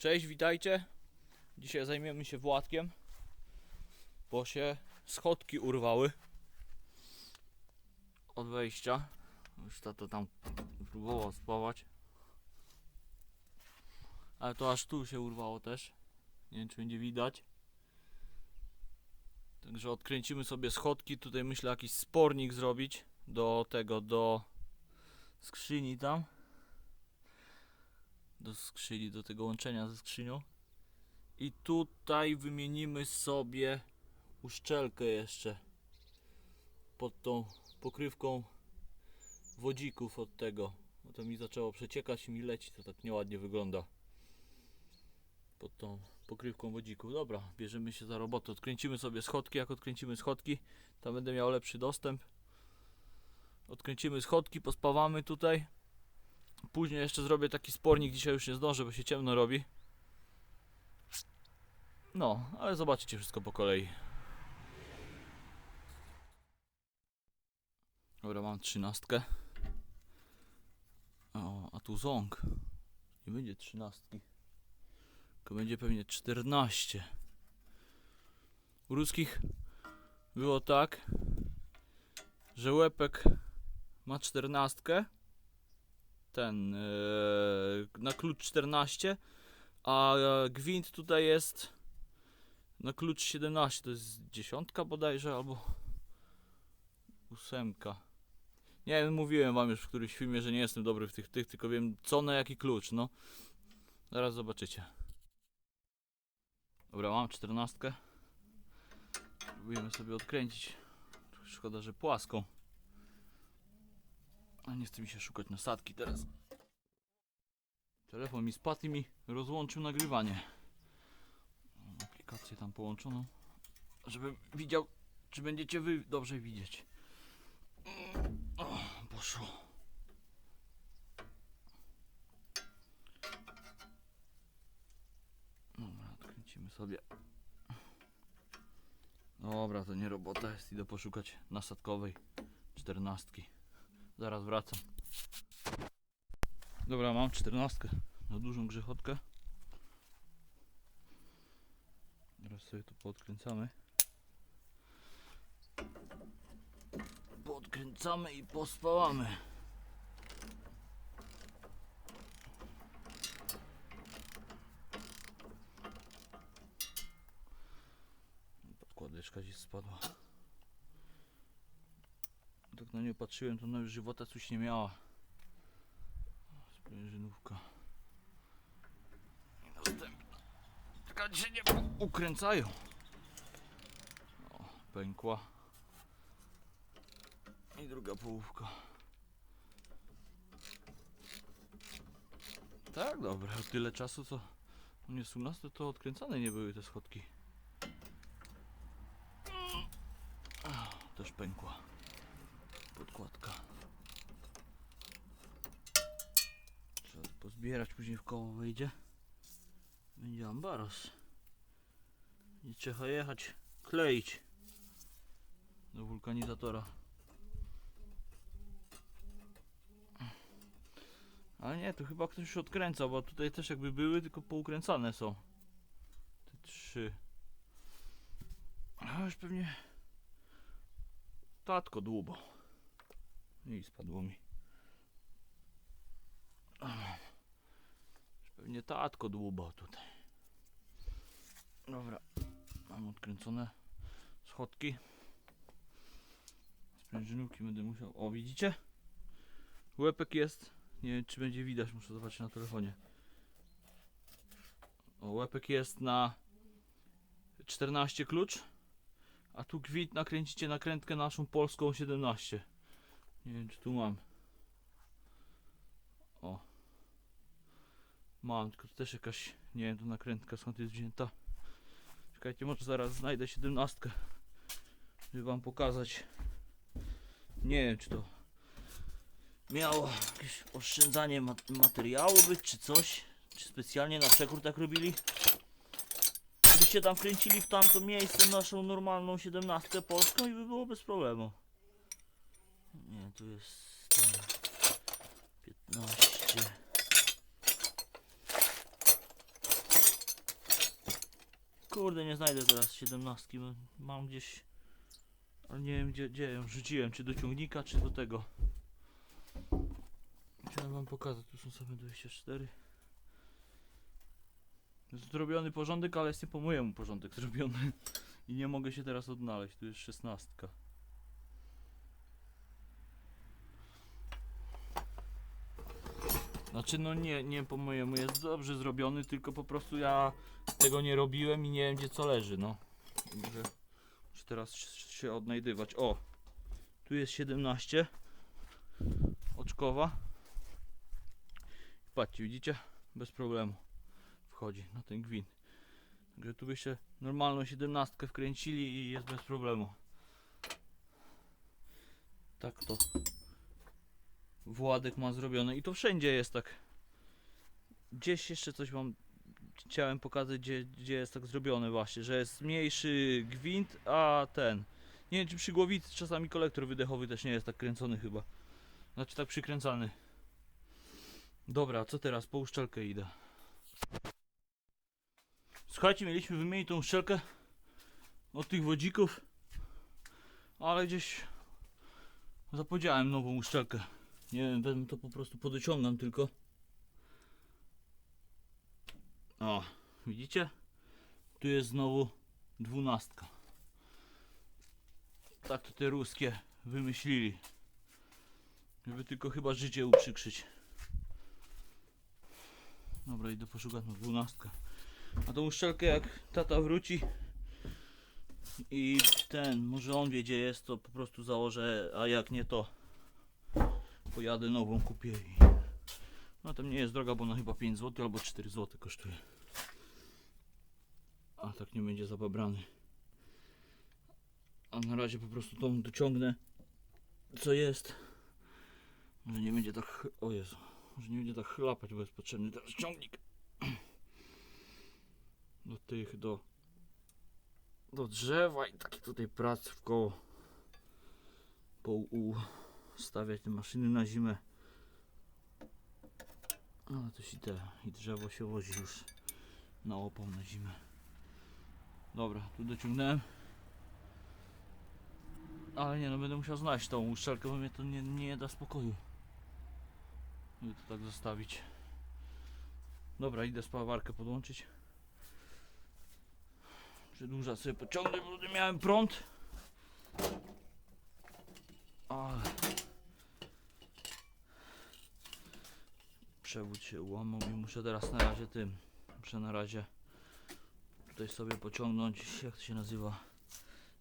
Cześć, witajcie. Dzisiaj zajmiemy się Władkiem, bo się schodki urwały od wejścia. Już tato tam próbował spawać. Ale to aż tu się urwało też. Nie wiem, czy będzie widać. Także odkręcimy sobie schodki. Tutaj myślę jakiś spornik zrobić do tego, do skrzyni tam do skrzyni, do tego łączenia ze skrzynią. I tutaj wymienimy sobie uszczelkę jeszcze pod tą pokrywką wodzików od tego. Bo to mi zaczęło przeciekać i mi leci, to tak nieładnie wygląda. Pod tą pokrywką wodzików. Dobra, bierzemy się za robotę. Odkręcimy sobie schodki. Jak odkręcimy schodki, to będę miał lepszy dostęp. Odkręcimy schodki, pospawamy tutaj. Później jeszcze zrobię taki spornik, dzisiaj już nie zdążę, bo się ciemno robi. No, ale zobaczycie wszystko po kolei. Dobra, mam trzynastkę. O, a tu ząg. Nie będzie trzynastki. Tylko będzie pewnie czternaście. U ruskich było tak, że łepek ma czternastkę ten yy, na klucz 14, a e, gwint tutaj jest na klucz 17, to jest dziesiątka bodajże albo ósemka. Nie wiem, mówiłem wam już w którymś filmie, że nie jestem dobry w tych tych, tylko wiem co na jaki klucz, no. Zaraz zobaczycie. Dobra, mam 14. Próbujemy sobie odkręcić. Szkoda, że płaską. A nie chce mi się szukać nasadki teraz. Telefon mi spadł i mi rozłączył nagrywanie. Mam aplikację tam połączoną, żebym widział, czy będziecie wy dobrze widzieć. O, poszło. Dobra, odkręcimy sobie. Dobra, to nie robota jest. Idę poszukać nasadkowej czternastki. Zaraz wracam. Dobra, mam czternastkę na dużą grzechotkę. Teraz sobie to podkręcamy. Podkręcamy i pospałamy. Podkładeczka gdzieś spadła. Tak na nią patrzyłem, to ona już żywota coś nie miała. Sprężynówka. Następna. Tylko się nie ukręcają. O, pękła. I druga połówka. Tak, dobra. Tyle czasu, co u nas, to, to odkręcane nie były te schodki. Też pękła podkładka. Trzeba to pozbierać, później w koło wyjdzie. Będzie ambaros. I trzeba jechać, kleić do wulkanizatora. Ale nie, tu chyba ktoś już odkręcał, bo tutaj też jakby były, tylko poukręcane są. Te trzy. A już pewnie tatko dłubo. I spadło mi. Pewnie tatko dłubał tutaj. Dobra, mam odkręcone schodki. Sprężynówki będę musiał. O, widzicie? Łepek jest. Nie wiem, czy będzie widać, muszę zobaczyć na telefonie. O, łepek jest na 14 klucz. A tu gwint nakręcicie nakrętkę naszą polską 17. Nie wiem czy tu mam. O. Mam, tylko to też jakaś, nie wiem, to nakrętka skąd jest wzięta. Czekajcie, może zaraz znajdę 17. Żeby wam pokazać. Nie wiem czy to miało jakieś oszczędzanie mat materiału być, czy coś. Czy specjalnie na przekór tak robili. Gdybyście tam wkręcili w tamto miejsce naszą normalną 17 polską i by było bez problemu. Nie, tu jest ten 15. Kurde, nie znajdę teraz 17, bo mam gdzieś... Ale nie wiem gdzie, gdzie ją rzuciłem, czy do ciągnika, czy do tego. Chciałem wam pokazać, tu są sobie 24. Jest zrobiony porządek, ale jest nie po mojemu porządek zrobiony. I nie mogę się teraz odnaleźć, tu jest 16. Znaczy no nie, nie po mojemu jest dobrze zrobiony, tylko po prostu ja tego nie robiłem i nie wiem gdzie co leży, no. Może, może teraz się odnajdywać. O! Tu jest 17. Oczkowa. Patrzcie, widzicie? Bez problemu. Wchodzi na ten gwint. Także tu byście normalną 17 wkręcili i jest bez problemu. Tak to Władek ma zrobione i to wszędzie jest tak. Gdzieś jeszcze coś wam chciałem pokazać, gdzie, gdzie jest tak zrobione właśnie, że jest mniejszy gwint, a ten. Nie wiem czy przy głowicy czasami kolektor wydechowy też nie jest tak kręcony chyba. Znaczy tak przykręcany. Dobra, co teraz? Po uszczelkę idę. Słuchajcie, mieliśmy wymienić tą uszczelkę od tych wodzików, ale gdzieś zapowiedziałem nową uszczelkę. Nie wiem, wezmę to po prostu podociągam tylko. O, widzicie? Tu jest znowu dwunastka. Tak to te ruskie wymyślili. Żeby tylko chyba życie uprzykrzyć. Dobra, idę poszukać na dwunastkę. A tą uszczelkę jak tata wróci i ten, może on wie gdzie jest, to po prostu założę, a jak nie to pojadę nową kupię i no tam nie jest droga, bo ona chyba 5 zł albo 4 zł kosztuje. A tak nie będzie zababrany. A na razie po prostu tą dociągnę co jest. Może nie będzie tak. O Jezu. Może nie będzie tak chlapać, bo jest potrzebny teraz ciągnik. Do tych, do. Do drzewa i taki tutaj prac w koło. Po u stawiać te maszyny na zimę. Ale też i te, i drzewo się wozi już na opał na zimę. Dobra, tu dociągnąłem. Ale nie no, będę musiał znaleźć tą uszczelkę, bo mnie to nie, nie da spokoju. Żeby to tak zostawić. Dobra, idę spawarkę podłączyć. Przedłuża sobie pociągnę, bo miałem prąd. Ale... Przewód się ułamał i muszę teraz na razie tym. Muszę na razie tutaj sobie pociągnąć. Jak to się nazywa?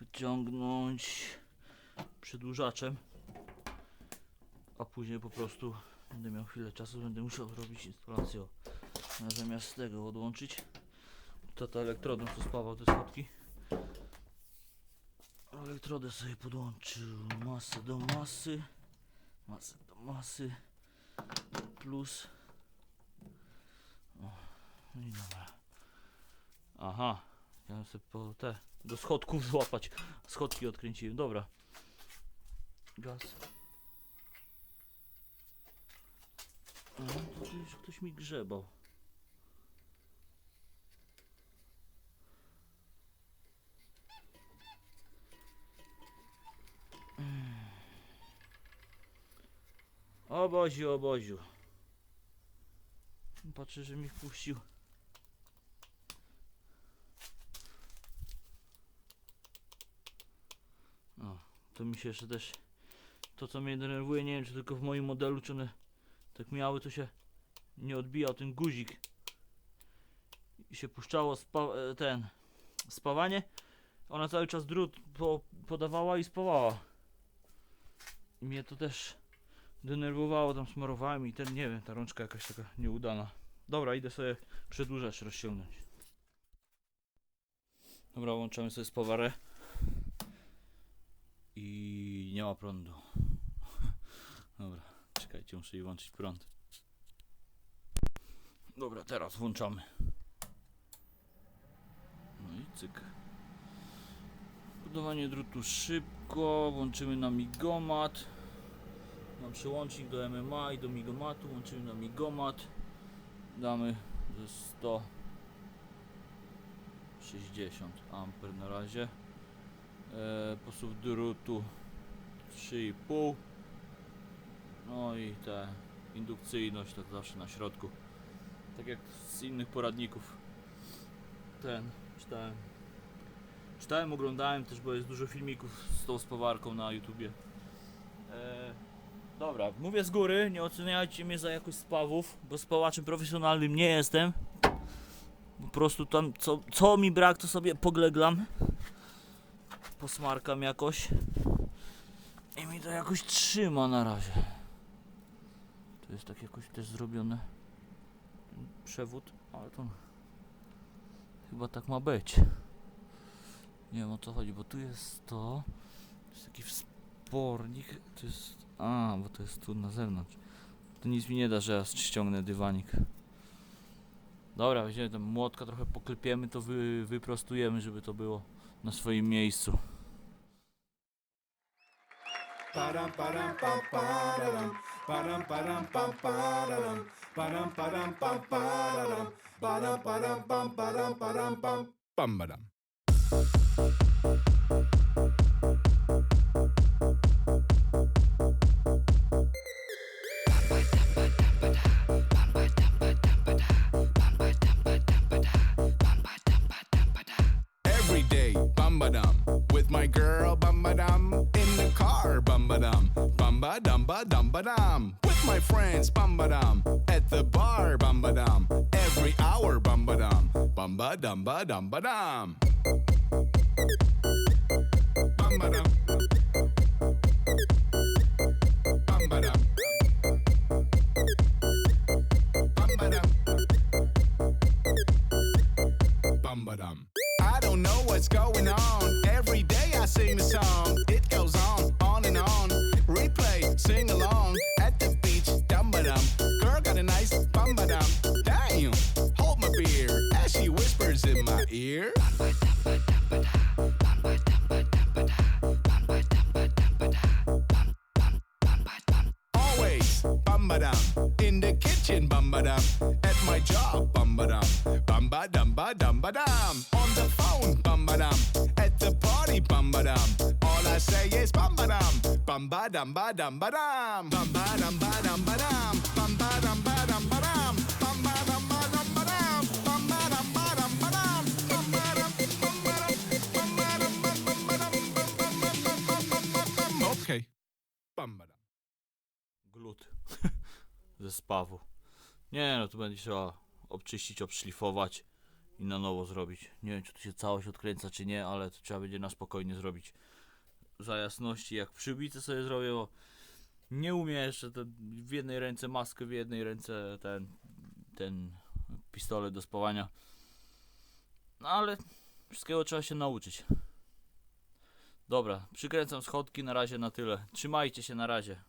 Wyciągnąć przedłużaczem. A później po prostu będę miał chwilę czasu, będę musiał zrobić instalację. Zamiast tego odłączyć. Tata elektrodą co spawał te schodki. Elektrodę sobie podłączył. Masę do masy. Masę do masy. Plus. O, no i dobra. Aha. Chciałem sobie po te do schodków złapać. Schodki odkręciłem. Dobra. Gaz. A, to już ktoś mi grzebał. Oboziu, oboziu. Patrzę, że mi wpuścił. O, to mi się jeszcze też to co mnie denerwuje, nie wiem czy tylko w moim modelu, czy one tak miały, to się nie odbijał ten guzik i się puszczało spa, e, ten spawanie. Ona cały czas drut po, podawała i spawała. I mnie to też denerwowało, tam smarowałem i ten, nie wiem, ta rączka jakaś taka nieudana. Dobra, idę sobie przedłużać, rozciągnąć. Dobra, łączamy sobie spawarę. I nie ma prądu. Dobra, czekajcie, muszę jej włączyć prąd. Dobra, teraz włączamy. No i cyk. Budowanie drutu szybko, włączymy na migomat. Mam przełącznik do MMA i do migomatu, łączymy na migomat. Damy ze 60 amper na razie. E, posób drutu 3,5. No i ta indukcyjność tak zawsze na środku. Tak jak z innych poradników. Ten czytałem. Czytałem, oglądałem też, bo jest dużo filmików z tą spawarką na YouTubie. E, dobra, mówię z góry, nie oceniajcie mnie za jakość spawów, bo spałaczem profesjonalnym nie jestem. Po prostu tam co, co mi brak, to sobie pogleglam. Posmarkam jakoś. I mi to jakoś trzyma na razie. To jest tak jakoś też zrobione. Przewód, ale to chyba tak ma być. Nie wiem o co chodzi, bo tu jest. To jest taki wspornik. To jest. A, bo to jest tu na zewnątrz. To nic mi nie da, że ja ściągnę dywanik. Dobra, weźmiemy tam młotka, trochę poklepiemy, to wy, wyprostujemy, żeby to było na swoim miejscu. Param param pam pararam param param pam pararam param param pam pararam param param pam param param pam pam dum ba dum with my friends, bum ba dum, at the bar, bum ba dum, every hour, bum ba dum, bum ba dum ba dum ba dum. Bum ba dum. Dum. Bum ba dum ba dum ba dum. Bum ba dum ba dum ba dum. Bum ba dum ba dum ba dum. Bum ba dum bum ba dum. Bum ba dum bum bum ba dum. Bum bum bum bum bum bum bum bum. Okay. Bum ba dum. Glut ze spawu. Nie no, tu będzie trzeba obczyścić, obszlifować i na nowo zrobić. Nie wiem, czy tu się całość odkręca, czy nie, ale to trzeba będzie na spokojnie zrobić. Za jasności, jak przybicę sobie zrobię, bo nie umiem jeszcze w jednej ręce maskę, w jednej ręce ten, ten pistolet do spawania. No ale wszystkiego trzeba się nauczyć. Dobra, przykręcam schodki, na razie na tyle. Trzymajcie się, na razie.